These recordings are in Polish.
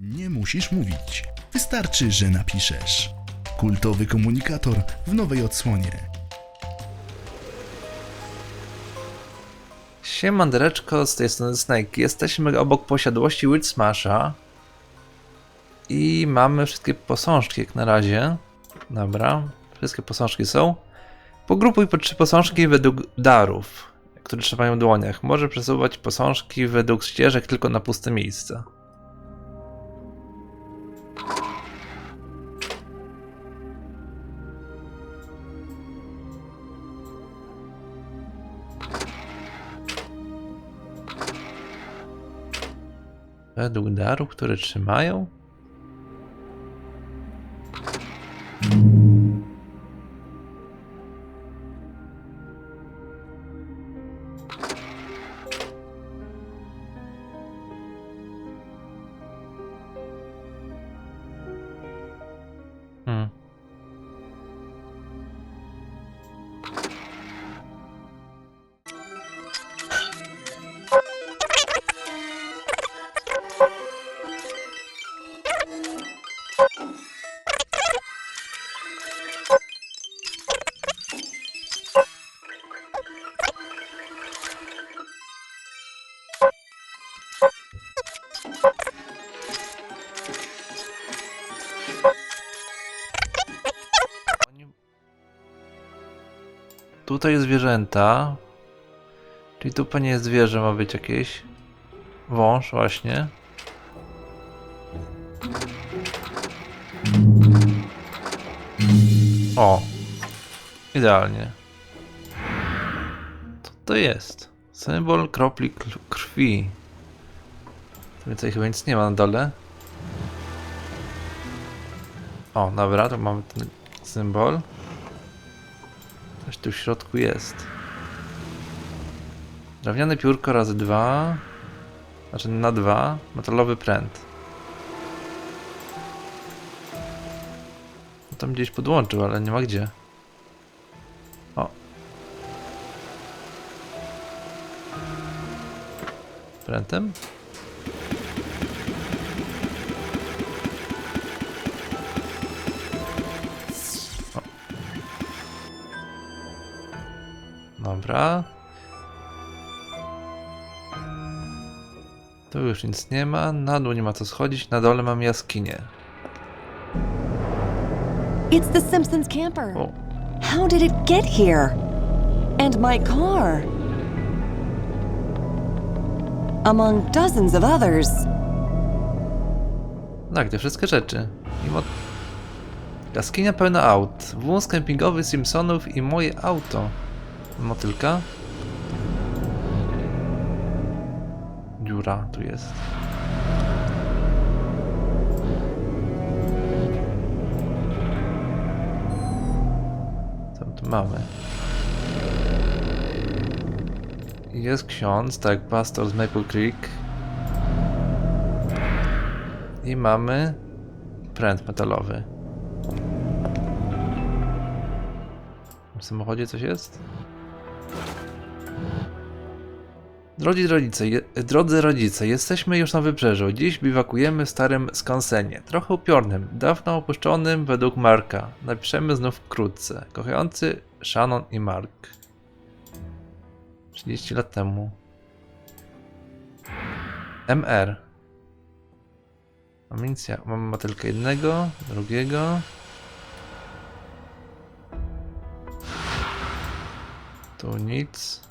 Nie musisz mówić. Wystarczy, że napiszesz. Kultowy komunikator w nowej odsłonie. Siemandereczko, z tej strony Snake. Jesteśmy obok posiadłości Weird Smasha. I mamy wszystkie posążki jak na razie. Dobra, wszystkie posążki są. Pogrupuj po trzy posążki według darów, które trzymają w dłoniach. Może przesuwać posążki według ścieżek tylko na puste miejsca. Według darów, które trzymają? Tutaj zwierzęta. Czyli tu pewnie zwierzę ma być jakieś. Wąż właśnie. O! Idealnie. Co to jest? Symbol kropli krwi. Tu Więcej chyba nic nie ma na dole. O, dobra, to mamy ten symbol. Coś tu w środku jest. Drewniane piórko razy dwa. Znaczy na dwa. Metalowy pręt. No tam gdzieś podłączył, ale nie ma gdzie. O. Prętem? Dobra. Tu już nic nie ma, na dół nie ma co schodzić, na dole mam jaskinię. It's the Simpsons camper. O, How did it get here? And my car. Among dozens of others. tak, te wszystkie rzeczy. Mimo... Jaskinia pełna aut, wóz kempingowy Simpsonów i moje auto. Motylka. Dziura tu jest. Co tu mamy? Jest ksiądz, tak, pastor z Maple Creek. I mamy pręt metalowy. W samochodzie coś jest? Drodzy rodzice, je, drodzy rodzice, jesteśmy już na wybrzeżu. Dziś biwakujemy w starym skansenie. Trochę upiornym, dawno opuszczonym według Marka. Napiszemy znów wkrótce. Kochający Shannon i Mark. 30 lat temu. MR. Amunicja. Mamy motylkę jednego, drugiego. Tu nic.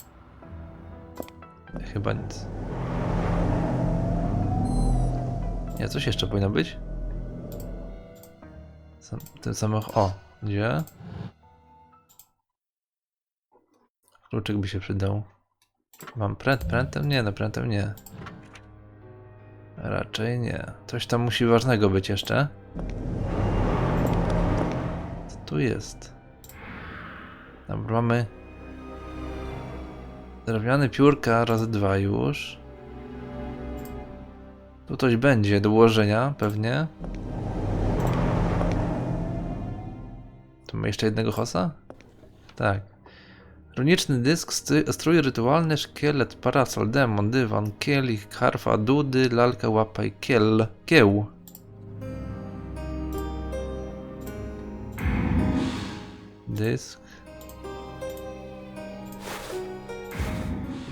Chyba nic. Nie, coś jeszcze powinno być. Sam, ten samochód. O, gdzie? Kluczyk by się przydał. Mam pręt, prętem? Nie, no prętem nie. Raczej nie. Coś tam musi ważnego być jeszcze. Co tu jest? Dobra, mamy Drewniane piórka razy dwa już. Tu coś będzie do ułożenia pewnie. Tu mamy jeszcze jednego hosa? Tak. Runiczny dysk, strój rytualny, szkielet, parasol, demon, dywan, kielich, harfa, dudy, lalka, łapaj, kiel, kieł. Dysk.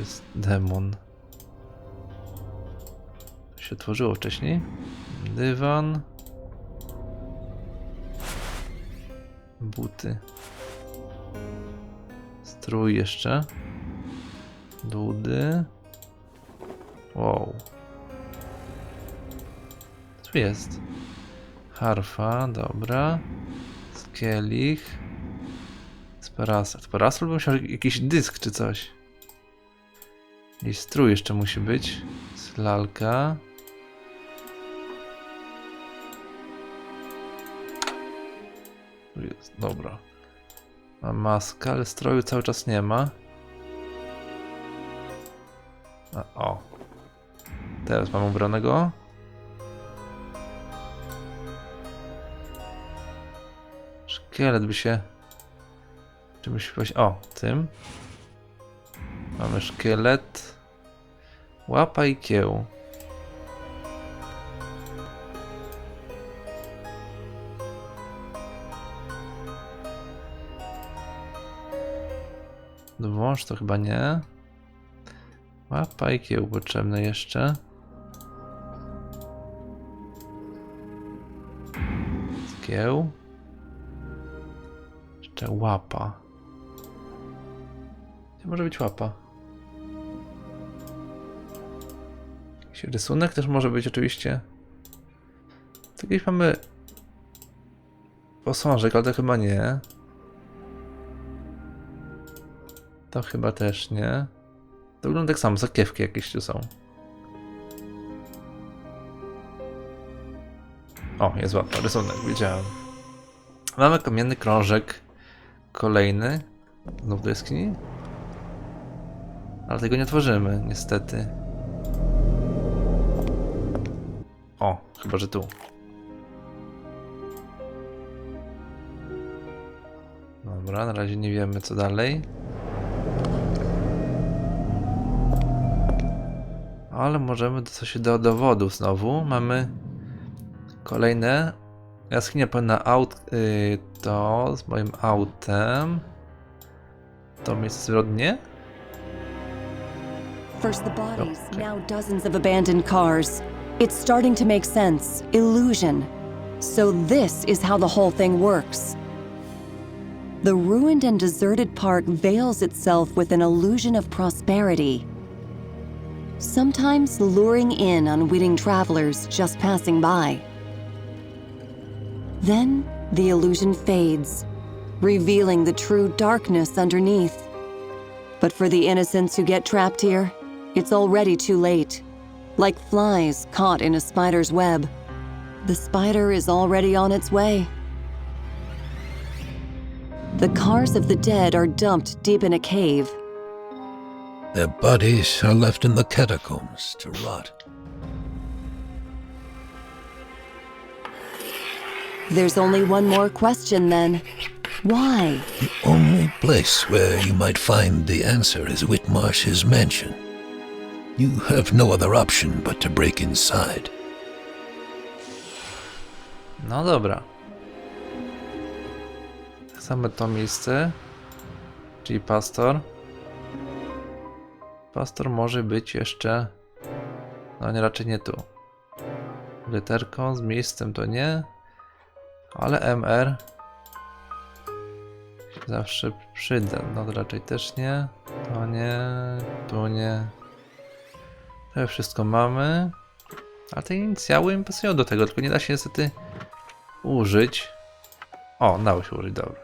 Jest demon. To się otworzyło wcześniej. Dywan. Buty. Strój jeszcze. Dudy. Wow. Tu jest? Harfa, dobra. Skielich. Parasol. Z parasol musiał jakiś dysk czy coś. Jakiś strój jeszcze musi być. Lalka. Jest, dobra. Ma maskę, ale stroju cały czas nie ma. A, o. Teraz mam ubranego. Szkielet by się... Czymś właśnie... O, tym. Mamy szkielet. Łapa i kieł. Wąż to chyba nie. Łapa i kieł potrzebne jeszcze. Kieł. Jeszcze łapa. Gdzie może być łapa? Jakiś rysunek też może być oczywiście. Tu gdzieś mamy posążek, ale to chyba nie. To chyba też nie. To wygląda tak samo, zakiewki jakieś tu są. O, jest łapa, rysunek, widziałem. Mamy kamienny krążek. Kolejny. Znów do jaskini. Ale tego nie otworzymy, niestety. O, chyba, że tu. Dobra, na razie nie wiemy co dalej. Ale możemy dostać się do dowodu znowu. Mamy kolejne. Jaskinia pełna aut. Yy, to z moim autem. To miejsce zrodnie? First the bodies, now dozens of abandoned cars. It's starting to make sense. Illusion. So, this is how the whole thing works. The ruined and deserted park veils itself with an illusion of prosperity. Sometimes luring in unwitting travelers just passing by. Then the illusion fades, revealing the true darkness underneath. But for the innocents who get trapped here, it's already too late. Like flies caught in a spider's web. The spider is already on its way. The cars of the dead are dumped deep in a cave. Their bodies are left in the catacombs to rot. There's only one more question then. Why? The only place where you might find the answer is Whitmarsh's mansion. You have no other option but to break inside. No dobra. Same to miejsce. Czyli pastor. Pastor może być jeszcze. No nie, raczej nie tu. Literką z miejscem to nie. Ale MR. Zawsze przyda. No raczej też nie. To nie. Tu nie. To wszystko mamy. Ale te inicjały mi pasują do tego, tylko nie da się niestety użyć. O, dało się użyć, dobra.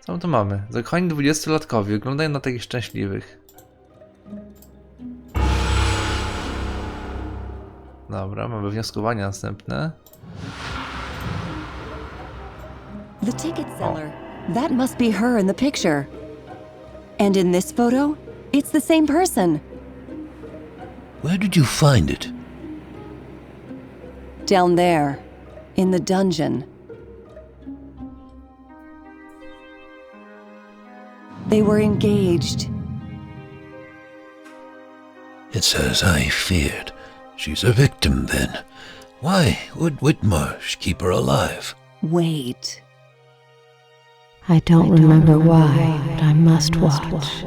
Co my tu mamy? Zakochani 20-latkowie wyglądają na takich szczęśliwych. Dobra, mamy wnioskowania następne. The ticket seller. That must be her in the picture. And in this photo, it's the same person. Where did you find it? Down there, in the dungeon. They were engaged. It's as I feared. She's a victim then. Why would Whitmarsh keep her alive? Wait. I don't remember why, but I must watch.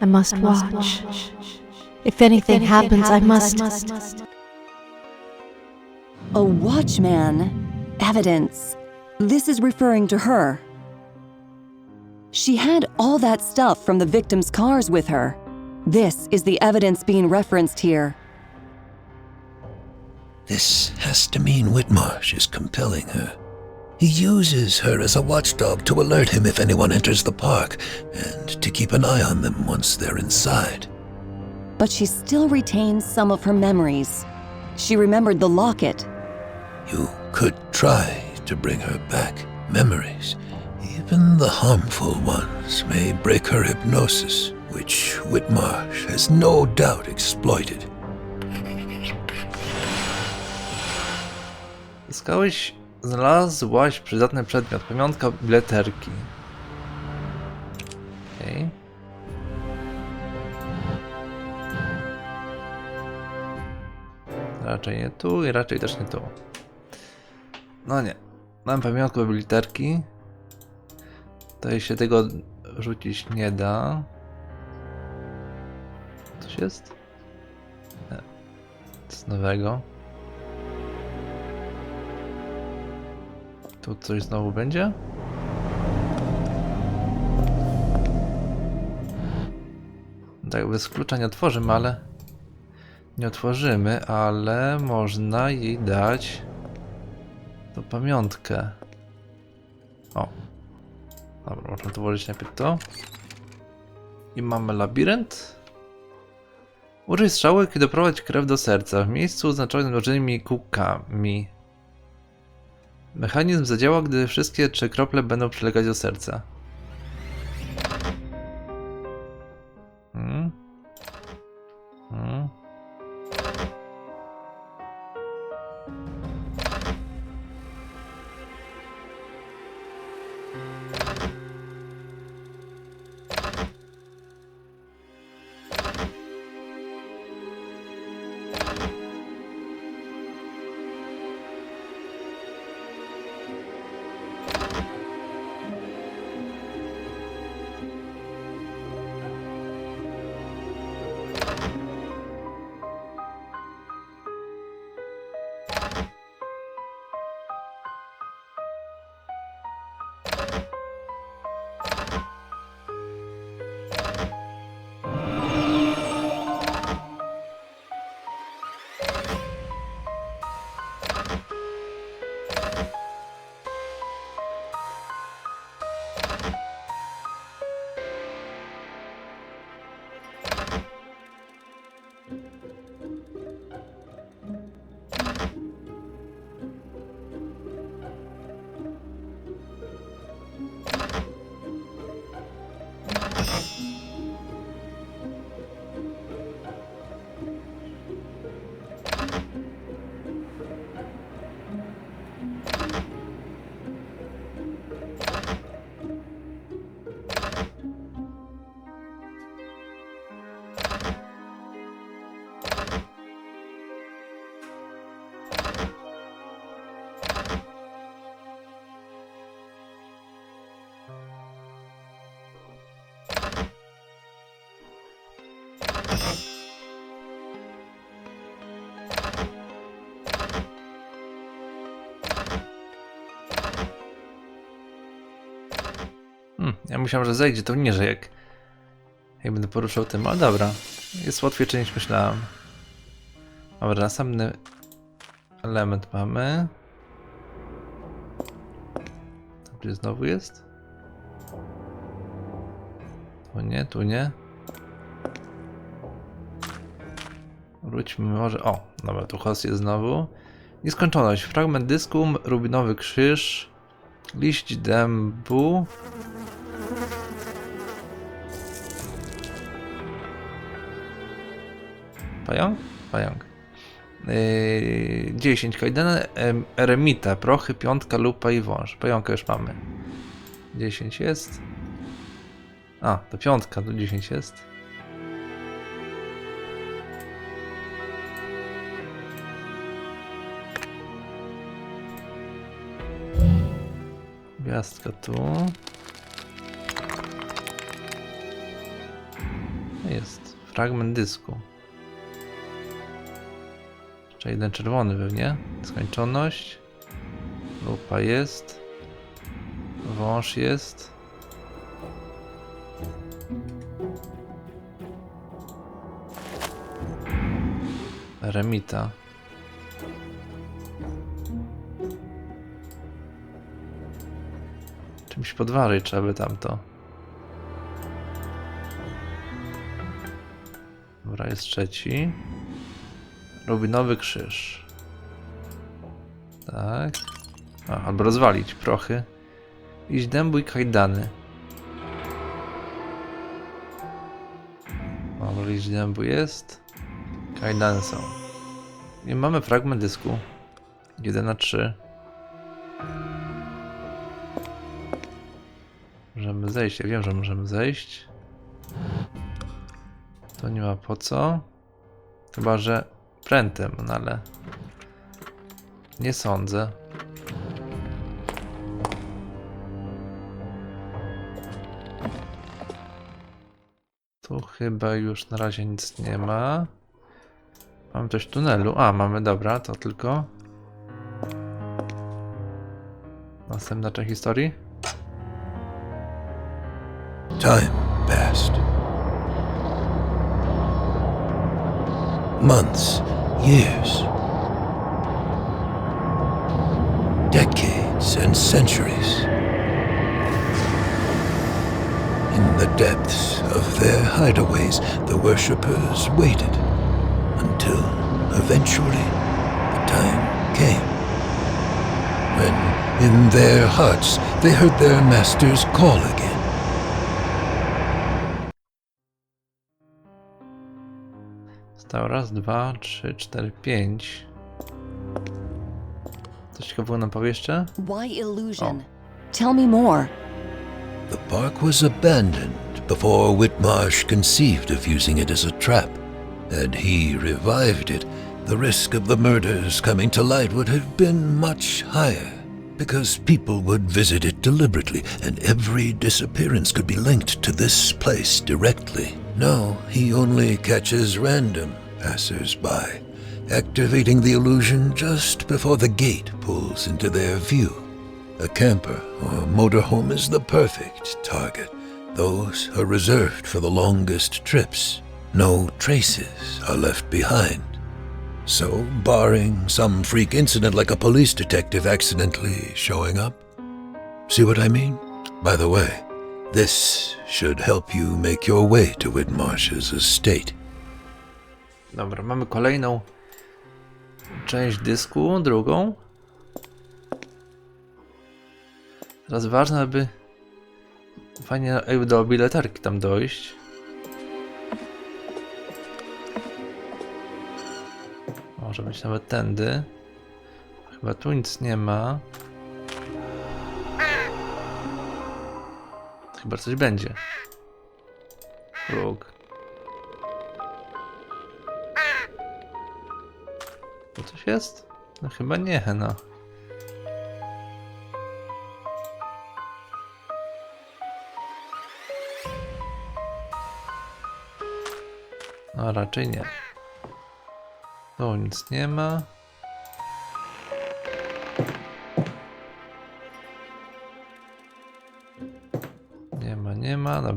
I must watch. If anything happens, I must. A watchman. Evidence. This is referring to her. She had all that stuff from the victim's cars with her. This is the evidence being referenced here. This has to mean Whitmarsh is compelling her. He uses her as a watchdog to alert him if anyone enters the park, and to keep an eye on them once they're inside. But she still retains some of her memories. She remembered the locket. You could try to bring her back memories. Even the harmful ones may break her hypnosis, which Whitmarsh has no doubt exploited. Zyskałeś, znalazłaś przydatny przedmiot, pamiątka bileterki. Okej. Raczej nie tu i raczej też nie tu. No nie. Mam pamiątkę bileterki. Tutaj się tego rzucić nie da. Coś jest? Nie. Nic nowego. Tu coś znowu będzie? Tak, bez klucza nie otworzymy, ale... Nie otworzymy, ale można jej dać... To pamiątkę. O. Dobra, można włożyć najpierw to. I mamy labirynt. Użyj strzałek i doprowadź krew do serca w miejscu oznaczonym dużymi kółkami. Mechanizm zadziała, gdy wszystkie trzy krople będą przylegać do serca. Hmm. Hmm. Ja myślałem, że zejdzie to niżej, jak, jak będę poruszał tym, ale dobra. Jest łatwiejsze niż myślałem. Dobra, następny element mamy. Tam gdzie znowu jest? Tu nie, tu nie. Wróćmy może. O, dobra, tu host jest znowu. Nieskończoność. Fragment dysku, rubinowy krzyż, liść dębu. Pająk? Pająk. Yy, 10. Kajdana, eremita, prochy, piątka, lupa i wąż. Pająka już mamy. 10 jest. A, to piątka, to 10 jest. Gwiazdka tu. No jest. Fragment dysku. Jeszcze jeden czerwony pewnie. Skończoność. Lupa jest. Wąż jest. Remita. Czymś podważyć trzeba by tamto. Dobra, jest trzeci. Rubinowy krzyż. Tak. A, albo rozwalić prochy. Iść dębu i kajdany. Dobra, iść dębu jest. Kajdany są. I mamy fragment dysku. 1 na 3. Możemy zejść. Ja wiem, że możemy zejść. To nie ma po co. Chyba, że prętem, no ale nie sądzę. Tu chyba już na razie nic nie ma. Mamy coś w tunelu. A, mamy, dobra, to tylko. Następna część historii. Time passed. Months, years, decades, and centuries. In the depths of their hideaways, the worshippers waited until eventually the time came when, in their hearts, they heard their master's call again. Stał raz, dwa, trzy, cztery, pięć. Coś ciekawego nam powie jeszcze? Why illusion? Tell me more. The park was abandoned before Whitmarsh conceived of using it as a trap. Had he revived it, the risk of the murders coming to light would have been much higher, because people would visit it deliberately, and every disappearance could be linked to this place directly. No, he only catches random passers-by, activating the illusion just before the gate pulls into their view. A camper or motorhome is the perfect target. Those are reserved for the longest trips. No traces are left behind. So, barring some freak incident like a police detective accidentally showing up. See what I mean? By the way, this should help you make your way to estate. Dobra, mamy kolejną część dysku, drugą. Teraz ważne, aby fajnie jakby do bileterki tam dojść. Może być nawet tędy. Chyba tu nic nie ma. Chyba coś będzie. Róg. To coś jest? No chyba nie, no. No raczej nie. Tu nic nie ma.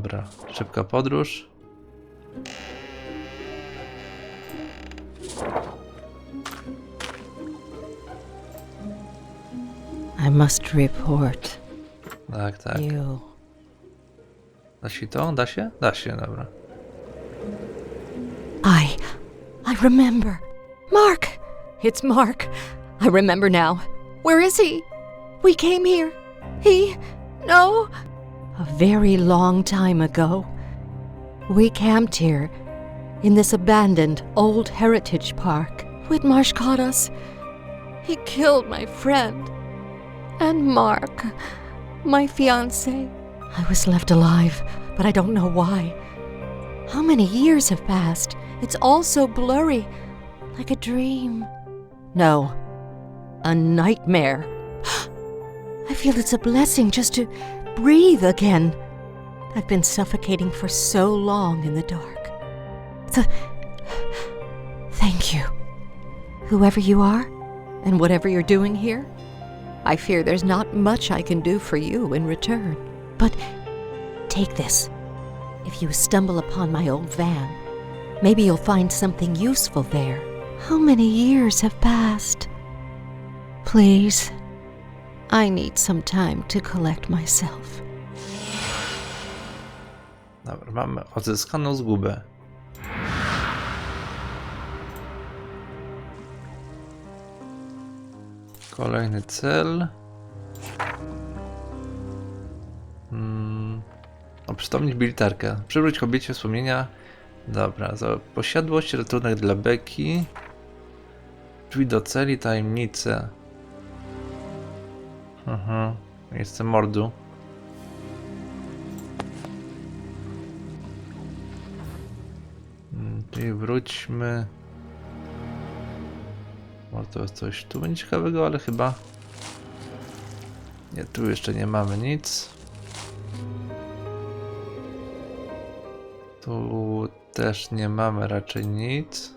Dobra, szybka podróż. I must report Tak, tak. you. Da się to? Da się? Da się, dobra. I. I remember. Mark! It's Mark. I remember now. Where is he? We came here. He. No. A very long time ago, we camped here in this abandoned old heritage park. Whitmarsh caught us. He killed my friend. And Mark. My fiance. I was left alive, but I don't know why. How many years have passed? It's all so blurry. Like a dream. No, a nightmare. I feel it's a blessing just to breathe again. I've been suffocating for so long in the dark. Th- Thank you. Whoever you are, and whatever you're doing here, I fear there's not much I can do for you in return. But take this. If you stumble upon my old van, maybe you'll find something useful there. How many years have passed? Please, I need some time to collect myself. Dobra, mamy odzyskaną zgubę. Kolejny cel. Hmm. Oprzytomnić bilitarkę. Przywróć kobiecie wspomnienia. Dobra, za posiadłość, ratunek dla Beki. Drzwi do celi, tajemnice. Mhm. Miejsce mordu. Mm, Czyli wróćmy. Może coś tu będzie ciekawego, ale chyba. Nie, tu jeszcze nie mamy nic. Tu też nie mamy raczej nic.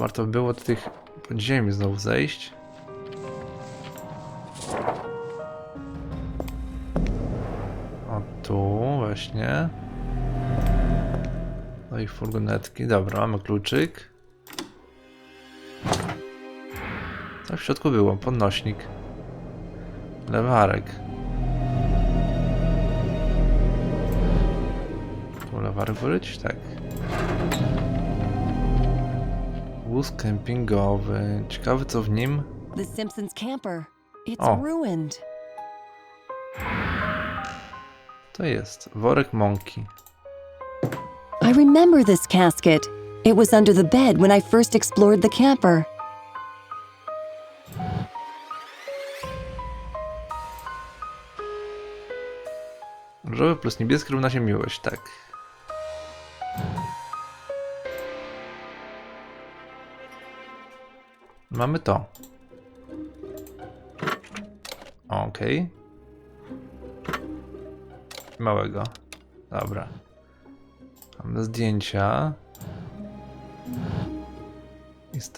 To warto było do tych podziemi znowu zejść. O tu właśnie. No i furgonetki. Dobra, mamy kluczyk. Co w środku było? Podnośnik. Lewarek. Tu lewarek wrócić? Tak. Wóz kempingowy. Ciekawy co w nim. The Simpsons camper. It's Oh. ruined. To jest worek mąki. I remember this casket. It was under the bed when I first explored the camper. Różowy plus niebieski równa się miłość, tak. Mamy to. Okej. Małego. Dobra. Mamy zdjęcia. I z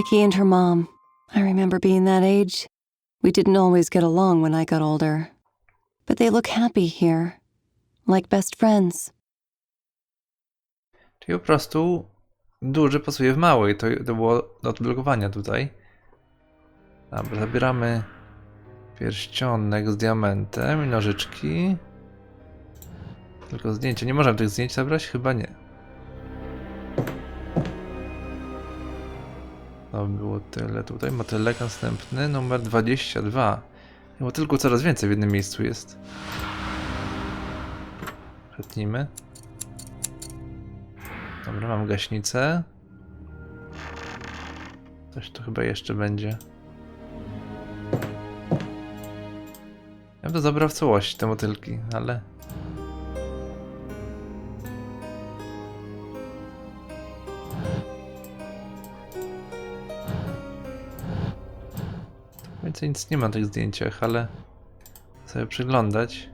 Becky and her mom. I remember being that age. We didn't always get along when I got older. But they look happy here. Like best friends. Czyli po prostu duży pasuje w mały to, to było do odblokowania tutaj. Dobra, zabieramy pierścionek z diamentem i nożyczki. Tylko zdjęcie. Nie możemy tych zdjęć zabrać? Chyba nie. Było tyle tutaj. Motylek następny, numer 22. Bo tylko coraz więcej w jednym miejscu jest. Przetnijmy. Dobra, mam gaśnicę. Coś tu chyba jeszcze będzie. Ja bym to zabrał w całości, te motylki, ale... Więcej nic nie ma na tych zdjęciach, ale... sobie przyglądać.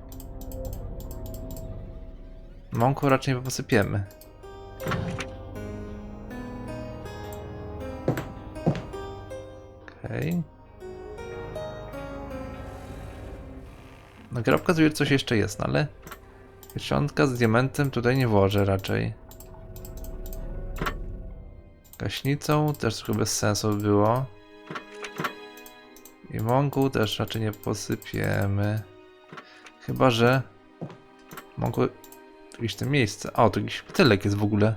Mąką raczej posypiemy. Okej. No gra coś jeszcze jest, no ale... Pierścionka z diamentem tutaj nie włożę raczej. Gaśnicą też trochę bez sensu by było. I mąką też raczej nie posypiemy. Chyba, że... Mąką... Jakieś to miejsce. O, tu jakiś tylek jest w ogóle.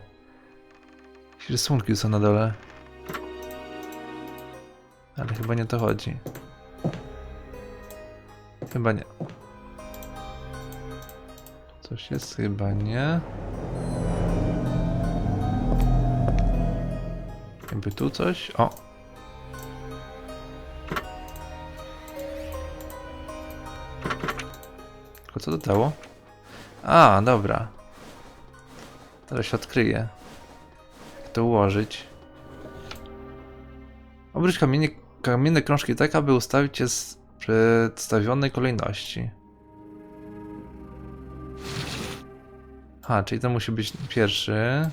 Jakieś rysunki są na dole. Ale chyba nie to chodzi. Chyba nie. Coś jest? Chyba nie. Jakby tu coś? O! Tylko co to dało? A, dobra. Teraz się odkryje. Jak to ułożyć? Obróć kamienie, kamienne krążki tak, aby ustawić je z przedstawionej kolejności. A, czyli to musi być pierwszy.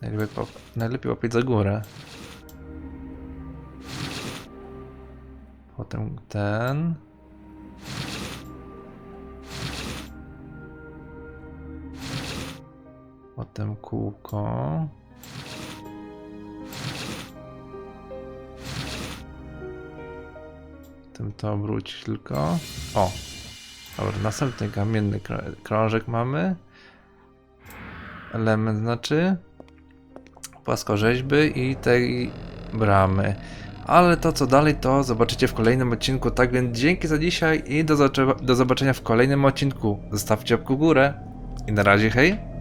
Najlepiej, pop- najlepiej za górę. Potem ten. Potem kółko. Potem to obrócić tylko. O! Dobra, następny kamienny krą- krążek mamy. Element znaczy płaskorzeźby i tej bramy. Ale to co dalej to zobaczycie w kolejnym odcinku. Tak więc dzięki za dzisiaj i do, do zobaczenia w kolejnym odcinku. Zostawcie łapkę górę. I na razie hej!